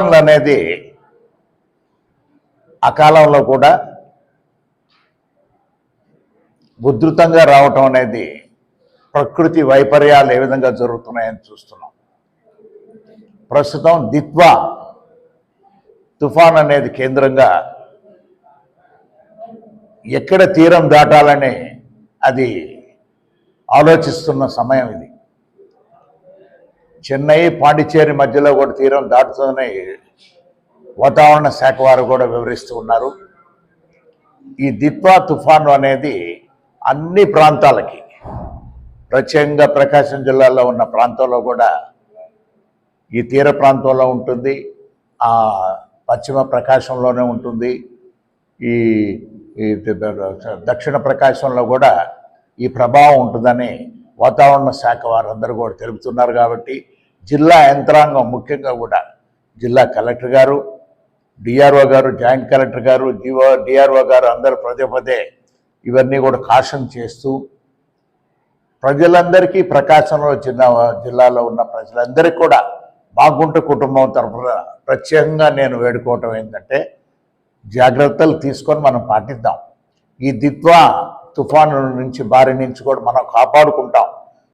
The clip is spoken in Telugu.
తుఫాన్లు అనేది అకాలంలో కూడా ఉధృతంగా రావటం అనేది ప్రకృతి వైపర్యాలు ఏ విధంగా జరుగుతున్నాయని చూస్తున్నాం. ప్రస్తుతం దిత్వా తుఫాన్ అనేది కేంద్రంగా ఎక్కడ తీరం దాటాలని అది ఆలోచిస్తున్న సమయం ఇది. చెన్నై పాండిచ్చేరి మధ్యలో కూడా తీరం దాటుతుందని వాతావరణ శాఖ వారు కూడా వివరిస్తూ ఉన్నారు. ఈ దిత్వా తుఫాను అనేది అన్ని ప్రాంతాలకి ప్రత్యేకంగా ప్రకాశం జిల్లాలో ఉన్న ప్రాంతంలో కూడా ఈ తీర ప్రాంతంలో ఉంటుంది. ఆ పశ్చిమ ప్రకాశంలోనే ఉంటుంది. ఈ ఈ దక్షిణ ప్రకాశంలో కూడా ఈ ప్రభావం ఉంటుందని వాతావరణ శాఖ వారందరూ కూడా తెలుపుతున్నారు కాబట్టి జిల్లా యంత్రాంగం ముఖ్యంగా కూడా జిల్లా కలెక్టర్ గారు డిఆర్ఓ గారు జాయింట్ కలెక్టర్ గారు డిఓ డిఆర్ఓ గారు అందరూ పదే పదే ఇవన్నీ కూడా కాషన్ చేస్తూ ప్రజలందరికీ ప్రకాశంలో జిల్లా జిల్లాలో ఉన్న ప్రజలందరికీ కూడా బాగుంట కుటుంబం తరఫున ప్రత్యేకంగా నేను వేడుకోవటం ఏంటంటే జాగ్రత్తలు తీసుకొని మనం పాటిద్దాం. ఈ దిత్వా తుఫాను నుంచి బారి నుంచి కూడా మనం కాపాడుకుంటాం.